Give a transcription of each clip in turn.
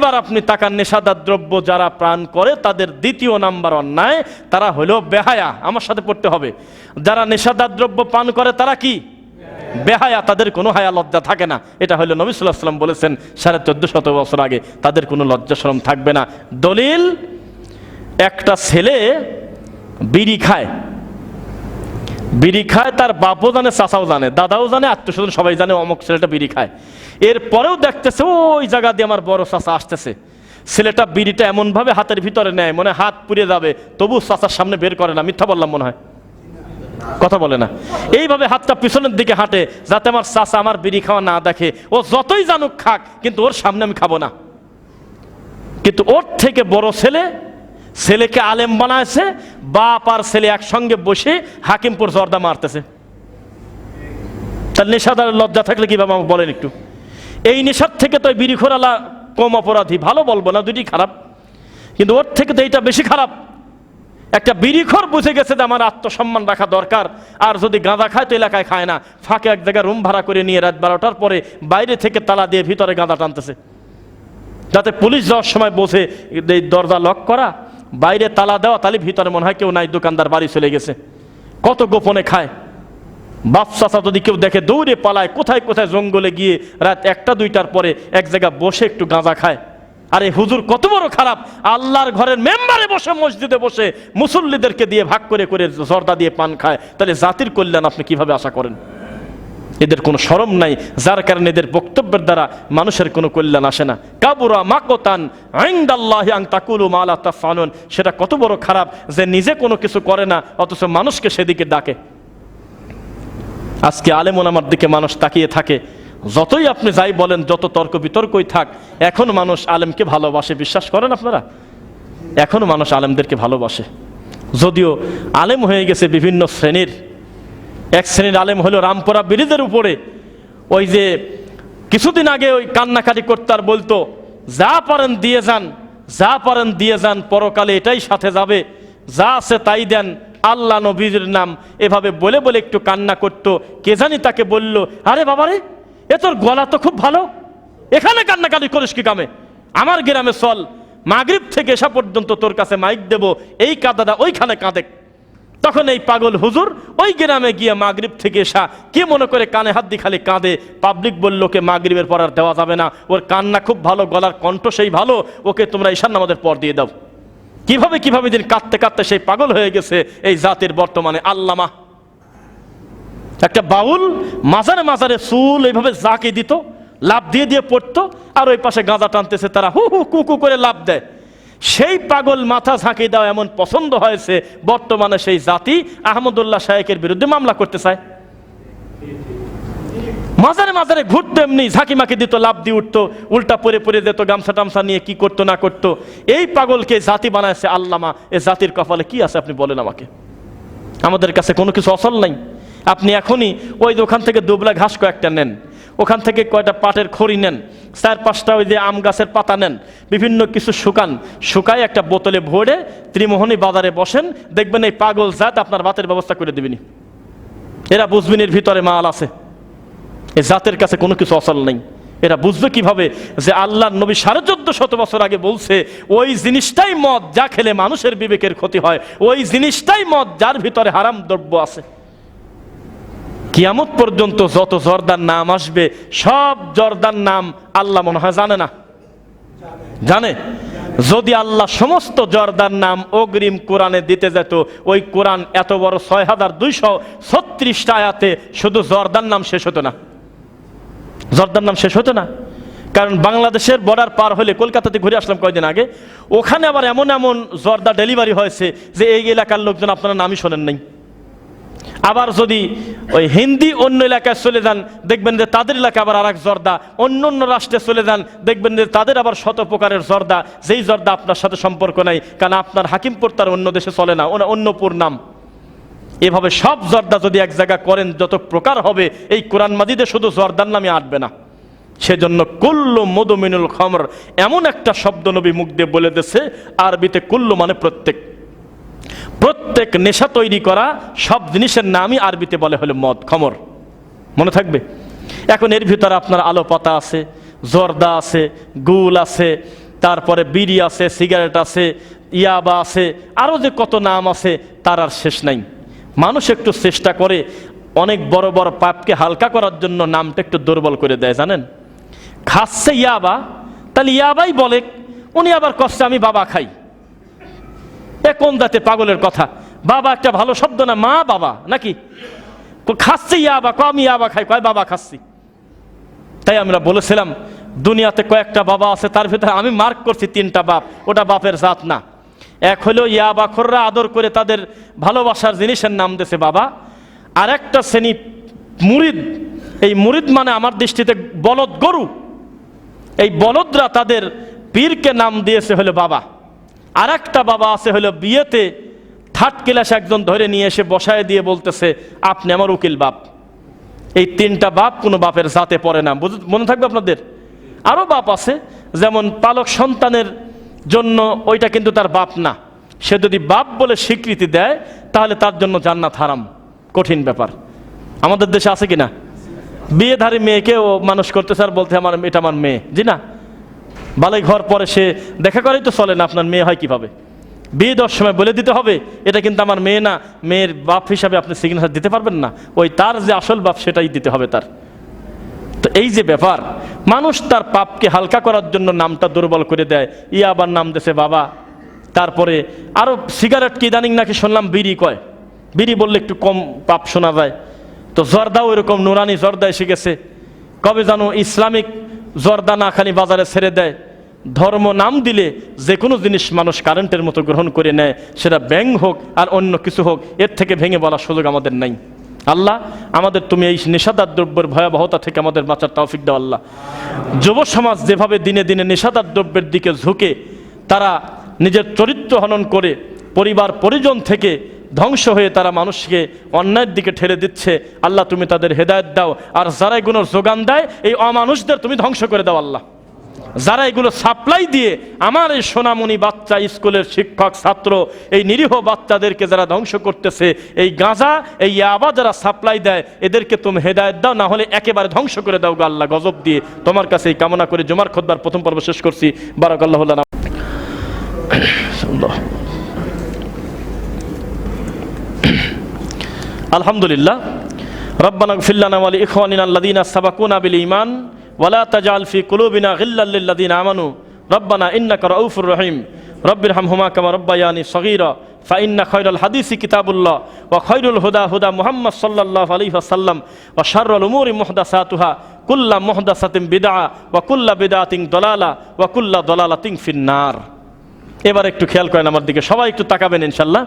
এইবার আপনি তাকার নেশাদার দ্রব্য যারা প্রাণ করে, তাদের দ্বিতীয় নাম্বার অন্যায়, তারা হলো বেহায়া। আমার সাথে পড়তে হবে। যারা নেশাদার দ্রব্য পান করে, তারা কি? বেহায়া। তাদের কোনো হায়া লজ্জা থাকে না। এটা হলো নবী সাল্লাহ সাল্লাম বলেছেন, সাড়ে চোদ্দ শত বছর আগে, তাদের কোনো লজ্জা শরম থাকবে না। দলিল, একটা ছেলে বিড়ি খায়। বিড়ি খায়, তার বাপও জানে, চাচাও জানে, দাদাও জানে, আত্মীয় স্বজন সবাই জানে অমুক ছেলেটা বিড়ি খায়। এরপরেও দেখতেছে, ওই জায়গা দিয়ে আমার বড় চাচা আসতেছে। ছেলেটা বিড়িটা এমনভাবে হাতের ভিতরে নেয়, মনে হাত পুড়ে যাবে, তবু চাচার সামনে বের করে না, মিথ্যা বললাম মনে হয়। কথা বলে না। এইভাবে হাতটা পিছনের দিকে হাঁটে, যাতে আমার চাচা আমার বিড়ি খাওয়া না দেখে। ও যতই জানুক খাক, কিন্তু ওর সামনে আমি খাব না। কিন্তু ওর থেকে বড় ছেলে, ছেলেকে আলেম বানাইছে, বাপ আর ছেলে একসঙ্গে বসে হাকিমপুর জর্দা মারতেছে। তাহলে নেশাদার লজ্জা থাকলে কীভাবে আমাকে বলেন একটু? এই নেশার থেকে তো বিড়ি খোরালা কম অপরাধী, ভালো বলব না দুটি খারাপ। কিন্তু ওর থেকে তো এইটা বেশি খারাপ। একটা বিড়িখর বুঝে গেছে যে আমার আত্মসম্মান রাখা দরকার। আর যদি গাঁদা খায় তো এলাকায় খায় না। ফাঁকে এক জায়গায় রুম ভাড়া করে নিয়ে রাত বারোটার পরে বাইরে থেকে তালা দিয়ে ভিতরে গাঁদা টানতেছে। যাতে পুলিশ যাওয়ার সময় বসে এই দরজা লক করা। বাইরে তালা দেওয়া, তাহলে ভিতরে মনে হয় কেউ নাই, দোকানদার বাড়ি চলে গেছে। কত গোপনে খায়। বাপসাসা যদি কেউ দেখে দৌড়ে পালায়, কোথায় কোথায় জঙ্গলে গিয়ে রাত একটা, দুইটার পরে এক জায়গায় বসে একটু গাঁজা খায়। আরে হুজুর, কত বড় খারাপ। আল্লাহর ঘরের মেম্বারে বসে, মসজিদে বসে মুসল্লিদেরকে দিয়ে ভাগ করে করে জর্দা দিয়ে পান খায়। তাহলে জাতির কল্যাণ আপনি কীভাবে আশা করেন? এদের কোনো সরম নাই, যার কারণে এদের বক্তব্যের দ্বারা মানুষের কোনো কল্যাণ আসে না। কাবুরা মাকতান আইন্দাল্লাহ আং তাকুলু মালা তাফানুন সেটা কত বড় খারাপ যে নিজে কোনো কিছু করে না, অথচ মানুষকে সেদিকে ডাকে। আজকে আলেমন আমার দিকে মানুষ তাকিয়ে থাকে। যতই আপনি যাই বলেন, যত তর্ক বিতর্কই থাক, এখন মানুষ আলেমকে ভালোবাসে। বিশ্বাস করেন আপনারা? এখনও মানুষ আলেমদেরকে ভালোবাসে। যদিও আলেম হয়ে গেছে বিভিন্ন শ্রেণির। এক শ্রেণির আলেম হলো রামপুরা বিরিদের উপরে। ওই যে কিছুদিন আগে ওই কান্নাকাটি করতে আর বলতো, যা পারেন দিয়ে যান, যা পারেন দিয়ে যান, পরকালে এটাই সাথে যাবে। যা আছে তাই দেন। আল্লাহ নবীর নাম এভাবে বলে বলে একটু কান্না করত। কে জানি তাকে বলল, আরে বাবারে, এ তোর গলা তো খুব ভালো। এখানে কান্নাকাটি করিস কি কামে? আমার গ্রামে চল, মাগরিব থেকে এসা পর্যন্ত তোর কাছে মাইক দেব। এই কাদাটা ওইখানে কাঁদে। তখন এই পাগল হুজুর ওই গ্রামে গিয়ে মাগরিব থেকে এসা কে মনে করে কানে হাত দিয়ে খালি কাঁদে। পাবলিক বলল, ওকে মাগরিবের পর আর দেওয়া যাবে না। ওর কান্না খুব ভালো, গলার কণ্ঠ সেই ভালো। ওকে তোমরা ঈশান আমাদের পর দিয়ে দাও। কীভাবে কীভাবে দিন কাঁদতে কাঁদতে সেই পাগল হয়ে গেছে এই জাতির বর্তমানে আল্লামা। একটা বাউল মাজারে মাজারে চুল এইভাবে জাকে দিত লাভ দিয়ে দিয়ে পড়তো, আর ওই পাশে গাঁদা টানতেছে তারা, হু হু কুকু করে লাভ দেয়। সেই পাগল মাথা ঝাঁকি দেওয়া এমন পছন্দ হয়েছে, বর্তমানে সেই জাতি আহমদুল্লাহ শাহেকের বিরুদ্ধে মামলা করতে চায়। মাজারে মাজারে ঘুরতো এমনি ঝাঁকি মাকি দিত লাভ দিয়ে উঠতো, উল্টা পরে পরে যেত, গামছা টামছা নিয়ে কি করতো না করতো। এই পাগলকে জাতি বানাইছে আল্লামা, এ জাতির কপালে কি আছে আপনি বলেন আমাকে? আমাদের কাছে কোনো কিছু অসল নাই। আপনি এখনই ওই ওখান থেকে দুবলা ঘাস কয়েকটা নেন, ওখান থেকে কয়টা পাটের খড়ি নেন, চার পাঁচটা ওই যে আম গাছের পাতা নেন, বিভিন্ন কিছু শুকান শুকায় একটা বোতলে ভরে ত্রিমোহনী বাজারে বসেন, দেখবেন এই পাগল জাত আপনার ভাতের ব্যবস্থা করে দিবেনি। এরা বুঝবেন এর ভিতরে মাল আছে। এ জাতের কাছে কোনো কিছু অসল নেই। এরা বুঝবে কীভাবে যে আল্লাহ নবী সাড়ে চোদ্দ শত বছর আগে বলছে, ওই জিনিসটাই মদ যা খেলে মানুষের বিবেকের ক্ষতি হয়, ওই জিনিসটাই মদ যার ভিতরে হারাম দ্রব্য আছে। কিয়ামত পর্যন্ত যত জর্দার নাম আসবে, সব জর্দার নাম আল্লাহ মনে হয় জানে না। জানে? যদি আল্লাহ সমস্ত জর্দার নাম অগ্রিম কোরআনে দিতে যেত, ওই কোরআন এত বড় ছয় হাজার দুইশো ছত্রিশটা আয়াতে শুধু জর্দার নাম শেষ হতো না। জর্দার নাম শেষ হতো না। কারণ বাংলাদেশের বর্ডার পার হলে কলকাতাতে ঘুরে আসলাম কয়েকদিন আগে। ওখানে আবার এমন এমন জর্দা ডেলিভারি হয়েছে যে এই এলাকার লোকজন আপনারা নামই শোনেন নাই। আবার যদি ওই হিন্দি অন্য এলাকায় চলে যান, দেখবেন যে তাদের এলাকায় আবার আর এক জর্দা, অন্য অন্য রাষ্ট্রে চলে যান, দেখবেন যে তাদের আবার শত প্রকারের জর্দা। যেই জর্দা আপনার সাথে সম্পর্ক নাই, কারণ আপনার হাকিমপুর তার অন্য দেশে চলে না অন্যপুর নাম এভাবে সব জর্দা যদি এক জায়গা করেন, যত প্রকার হবে, এই কোরআন মাজিদে শুধু জর্দার নামে আটবে না। সেজন্য কুল্লু মধুমিনুল খমর এমন একটা শব্দ নবী মুখ দিয়ে বলে দিছে আরবিতে কুল্লু মানে প্রত্যেক। প্রত্যেক নেশা তৈরি করা সব জিনিসের নামই আরবিতে বলে হলো মদ, খমর। মনে থাকবে? এখন এর ভিতরে আপনার আলো পাতা আছে, জর্দা আছে, গুল আছে, তারপরে বিড়ি আছে, সিগারেট আছে, ইয়াবা আছে আরও যে কত নাম আছে, তার আর শেষ নাই। মানুষ একটু চেষ্টা করে অনেক বড় বড় পাপকে হালকা করার জন্য নামটা একটু দুর্বল করে দেয়, জানেন? খাচ্ছে ইয়াবা, তাহলে ইয়াবাই বলে, উনি আবার কষ্টে আমি বাবা খাই। এ কোন দাতে পাগলের কথা? বাবা একটা ভালো শব্দ না, মা বাবা, নাকি? খাচ্ছে ইয়াবা, ক, আমি ইয়াবা খাই। কয়, বাবা খাচ্ছি। তাই আমরা বলেছিলাম, দুনিয়াতে কয়েকটা বাবা আছে, তার ভিতরে আমি মার্ক করছি তিনটা বাপ, ওটা বাপের জাত না। এক হলো ইয়া বাখররা আদর করে তাদের ভালোবাসার জিনিসের নাম দিয়েছে বাবা। আর একটা শ্রেণি মুরিদ, এই মুরিদ মানে আমার দৃষ্টিতে বলদ গরু। এই বলদরা তাদের পীরকে নাম দিয়েছে হলো বাবা। আর একটা বাবা আছে হলো বিয়েতে থার্ড ক্লাস একজন ধরে নিয়ে এসে বসায় দিয়ে বলতেছে, আপনি আমার উকিল বাপ। এই তিনটা বাপ কোনো বাপের জাতে পড়ে না। মনে থাকবে আপনাদের? আরও বাপ আছে, যেমন পালক সন্তানের জন্য ওইটা কিন্তু তার বাপ না। সে যদি বাপ বলে স্বীকৃতি দেয়, তাহলে তার জন্য জান্নাত হারাম। কঠিন ব্যাপার। আমাদের দেশে আছে কি না বিয়েধারী মেয়েকে ও মানুষ করতে স্যার বলতে আমার, এটা আমার মেয়ে। জি না? বালাই ঘর পরে সে, দেখা করেই তো চলে না, আপনার মেয়ে হয় কীভাবে? বিয়ে দেওয়ার সময় বলে দিতে হবে, এটা কিন্তু আমার মেয়ে না। মেয়ের বাপ হিসাবে আপনি সিগনেচার দিতে পারবেন না। ওই তার যে আসল বাপ, সেটাই দিতে হবে তার। তো এই যে ব্যাপার, মানুষ তার পাপকে হালকা করার জন্য নামটা দুর্বল করে দেয়। ইয়া আবার নাম দেশে বাবা। তারপরে আরও সিগারেট কি ইদানিং নাকি শুনলাম বিড়ি কয়। বিড়ি বললে একটু কম পাপ শোনা যায়। তো জর্দাও এরকম, নুরানি জর্দা এসে গেছে কবে জানো ইসলামিক জর্দা না খালি বাজারে ছেড়ে দেয়। ধর্ম নাম দিলে যে কোনো জিনিস মানুষ কারেন্টের মতো গ্রহণ করে নেয়। সেটা ব্যাং হোক আর অন্য কিছু হোক, এর থেকে ভেঙে বলার সুযোগ আমাদের নাই। আল্লাহ, আমাদের তুমি এই নেশাদার দ্রব্যের ভয়াবহতা থেকে আমাদের বাঁচার তৌফিক দাও আল্লাহ। যুব সমাজ যেভাবে দিনে দিনে নেশাদার দ্রব্যের দিকে ঝুঁকে, তারা নিজের চরিত্র হনন করে, পরিবার, পরিজন থেকে ধ্বংস হয়ে তারা মানুষকে অন্যায়ের দিকে ঠেলে দিচ্ছে, আল্লাহ তুমি তাদের হেদায়ত দাও। আর যারা এগুলোর যোগান দেয়, এই অমানুষদের তুমি ধ্বংস করে দাও আল্লাহ। যারা এগুলো সাপ্লাই দিয়ে আমার এই সোনামণি বাচ্চা স্কুলের শিক্ষক, ছাত্র, এই নিরীহ বাচ্চাদেরকে যারা ধ্বংস করতেছে, এই গাঁজা, এই ইয়াবা যারা সাপ্লাই দেয়, এদেরকে তুমি হেদায়ত দাও, না হলে একেবারে ধ্বংস করে দাও গো আল্লাহ, গজব দিয়ে। তোমার কাছে এই কামনা করে জমার খোদ্বার প্রথম পর্ব শেষ করছি। বারাক আল্লাহ আলহামদুলিল্লাহ। রব্বানা ফিল্লানা ওয়ালি ইখওয়ানিনা আল্লাযীনা সাবাকুনা বিল ঈমান। ওয়ালা তাজআল ফি কুলুবিনা গিল্লাল লিল্লাযীনা আমানু। রব্বানা ইন্নাকা রাউফুর রহিম। রব্বির হামহুমা কামা রব্বায়ানি সগীরা। ফাইন্না খয়রাল হাদিসি কিতাবুল্লাহ ওয়া খয়রুল হুদা হুদা মুহাম্মদ সাল্লাল্লাহু আলাইহি ওয়াসাল্লাম ওয়া শাররুল উমুরি মুহদাসাতুহা। কুল্লা মুহদাসাতিন বিদআ ওয়া কুল্লা বিদআতিন দলালা ওয়া কুল্লা দলালাতিন ফিন্নার। এবার একটু খেয়াল করেন আমার দিকে। সবাই একটু তাকাবেন ইনশাল্লাহ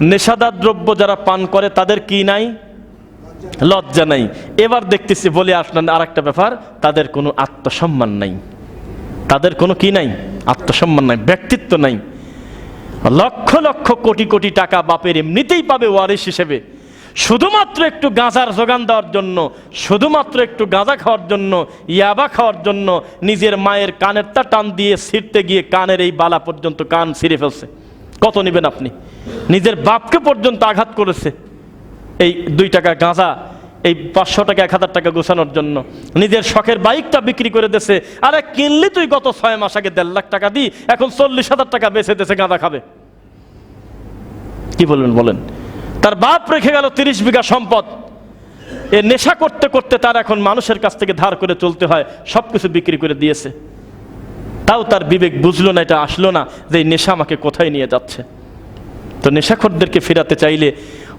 নেশাদার দ্রব্য যারা পান করে তাদের কি নাই? লজ্জা নাই। এবার দেখতেছি বলে আসলেন আর একটা ব্যাপার, তাদের কোনো আত্মসম্মান নাই। তাদের কোনো কি নাই? আত্মসম্মান নাই, ব্যক্তিত্ব নাই। লক্ষ লক্ষ কোটি কোটি টাকা বাপের এমনিতেই পাবে ওয়ারিস হিসেবে। শুধুমাত্র একটু গাঁজার যোগান দেওয়ার জন্য, শুধুমাত্র একটু গাঁজা খাওয়ার জন্য, ইয়াবা খাওয়ার জন্য নিজের মায়ের কানেরটা টান দিয়ে ছিঁড়তে গিয়ে কানের এই বালা পর্যন্ত কান ছিঁড়ে ফেলছে। কত নেবেন আপনি? নিজের বাপকে পর্যন্ত আঘাত করেছে। এই দুই টাকা গাঁজা, এই পাঁচশো টাকা, এক হাজার টাকা গোছানোর জন্য। নিজের শখের বাইকটা বিক্রি করে দেছে আরে কিনলি তুই গত ছয় মাস আগে দেড় লাখ টাকা দি, এখন চল্লিশ হাজার টাকা বেচে দেছে গাঁদা খাবে। কি বলবেন বলেন? তার বাপ রেখে গেল তিরিশ বিঘা সম্পদ। এ নেশা করতে করতে তার এখন মানুষের কাছ থেকে ধার করে চলতে হয় সব কিছু বিক্রি করে দিয়েছে। তাও তার বিবেক বুঝলো না, এটা আসলো না যে এই নেশা আমাকে কোথায় নিয়ে যাচ্ছে। তো নেশাখোরদেরকে ফেরাতে চাইলে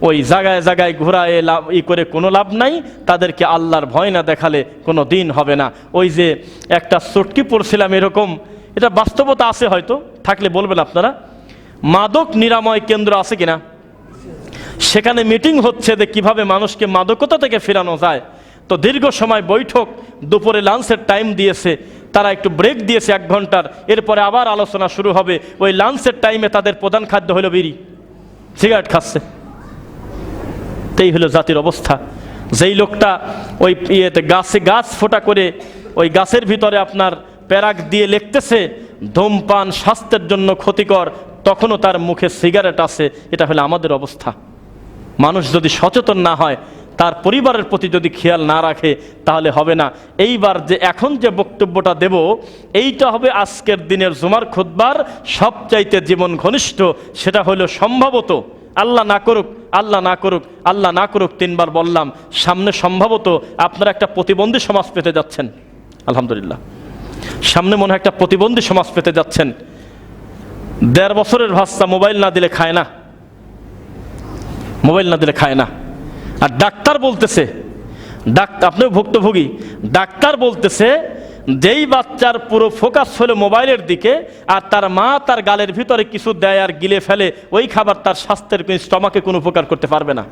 ওই জায়গায় জায়গায় ঘোরায় লাভ ই করে কোনো লাভ নাই, তাদেরকে আল্লাহর ভয় না দেখালে কোনো দিন হবে না। ওই যে একটা চটকি পড়ছিলাম এরকম, এটা বাস্তবতা আছে হয়তো, থাকলে বলবেন আপনারা। মাদক নিরাময় কেন্দ্র আছে কিনা? সেখানে মিটিং হচ্ছে যে কীভাবে মানুষকে মাদকতা থেকে ফেরানো যায়। তো দীর্ঘ সময় বৈঠক, দুপুরে লাঞ্চের টাইম দিয়েছে, তারা একটু ব্রেক দিয়েছে এক ঘণ্টার, এরপরে আবার আলোচনা শুরু হবে। ওই লাঞ্চের টাইমে তাদের প্রধান খাদ্য হলো বিড়ি। সিগারেট খাচ্ছে। এই হলো জাতির অবস্থা। যেই লোকটা ওই ইয়েতে গাছে গাছ ফোটা করে ওই গাছের ভিতরে আপনার প্যারাক দিয়ে লিখতেছে, ধূমপান স্বাস্থ্যের জন্য ক্ষতিকর, তখনও তার মুখে সিগারেট আছে, এটা হলো আমাদের অবস্থা। মানুষ যদি সচেতন না হয়, তার পরিবারের প্রতি যদি খেয়াল না রাখে, তাহলে হবে না। এইবার যে এখন যে বক্তব্যটা দেব, এইটা হবে আজকের দিনের জুমার খুদ্বার সবচাইতে জীবন ঘনিষ্ঠ, সেটা হলো সম্ভবত আল্লাহ না করুক, আল্লাহ না করুক, আল্লাহ না করুক তিনবার বললাম। সামনে সম্ভবত আপনারা একটা প্রতিবন্ধী সমাজ পেতে যাচ্ছেন। আলহামদুলিল্লাহ। সামনে মনে হয় একটা প্রতিবন্ধী সমাজ পেতে যাচ্ছেন। দেড় বছরের ভাষা মোবাইল না দিলে খায় না। মোবাইল না দিলে খায় না। আর ডাক্তার বলতেছে ডাক্তার আপনিও ভুক্তভোগী। ডাক্তার বলতেছে যেই বাচ্চার পুরো ফোকাস হলো মোবাইলের দিকে, আর তার মা তার গালের ভিতরে কিছু দেয় আর গিলে ফেলে, ওই খাবার তার স্বাস্থ্যের স্টমাকে কোনো উপকার করতে পারবে না।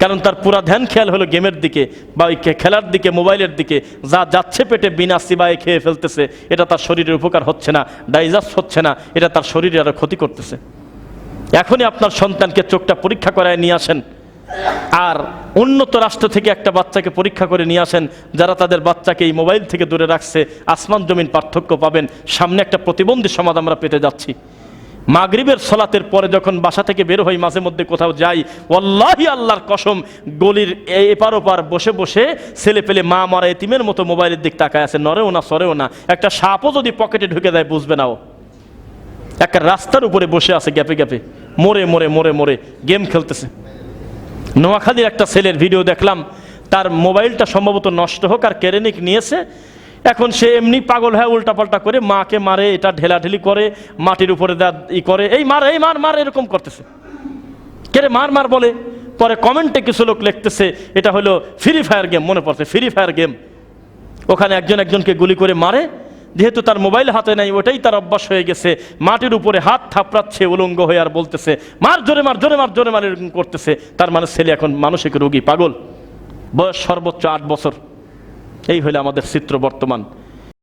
কারণ তার পুরা ধ্যান খেয়াল হলো গেমের দিকে, বা ওই খেলার দিকে, মোবাইলের দিকে, যা যাচ্ছে পেটে বিনা সিবায়ে খেয়ে ফেলতেছে, এটা তার শরীরের উপকার হচ্ছে না ডাইজাস্ট হচ্ছে না, এটা তার শরীরে আরও ক্ষতি করতেছে। এখনই আপনার সন্তানকে চোখটা পরীক্ষা করায় নিয়ে আসেন। আর উন্নত রাষ্ট্র থেকে একটা বাচ্চাকে পরীক্ষা করে নিয়ে আসেন, যারা তাদের বাচ্চাকে এই মোবাইল থেকে দূরে রাখছে, আসমান জমিন পার্থক্য পাবেন, সামনে একটা প্রতিবন্ধী সমাজ আমরা পেতে যাচ্ছি। মাগরিবের সলাতের পরে যখন বাসা থেকে বের হই, মাঝে মধ্যে কোথাও যাই, ওয়াল্লাহি আল্লাহর কসম, গলির এপার ওপার বসে বসে ছেলে পেলে মা মারা এতিমের মতো মোবাইলের দিক তাকায় আছে, নরেও না, সরেও না। একটা সাপও যদি পকেটে ঢুকে দেয়, বুঝবে না ও একটা রাস্তার উপরে বসে আছে গ্যাপে গ্যাপে। মোড়ে মোড়ে মোড়ে মোড়ে গেম খেলতেছে। নোয়াখালীর একটা ছেলের ভিডিও দেখলাম, তার মোবাইলটা সম্ভবত নষ্ট হোক আর কেরেনিক নিয়েছে। এখন সে এমনি পাগল হয়ে উল্টাপাল্টা করে মাকে মারে, এটা ঢেলাঢেলি করে, মাটির উপরে দা ই করে, এই মার এই মার মার, এরকম করতেছে। কেরে মার মার বলে, পরে কমেন্টে কিছু লোক লিখতেছে, এটা হলো ফ্রি ফায়ার গেম মনে পড়ছে ফ্রি ফায়ার গেম ওখানে একজন একজনকে গুলি করে মারে যেহেতু তার মোবাইল হাতে নাই, ওটাই তার অভ্যাস হয়ে গেছে। মাটির উপরে হাত থাপড়াচ্ছে, উলঙ্গ হয়ে আর বলতেছে, মার, জোরে মার জোরে মার জোরে মার এরকম করতেছে। তার মানে ছেলে এখন মানসিক রোগী, পাগল। বয়স সর্বোচ্চ আট বছর। এই হলো আমাদের চিত্র বর্তমান।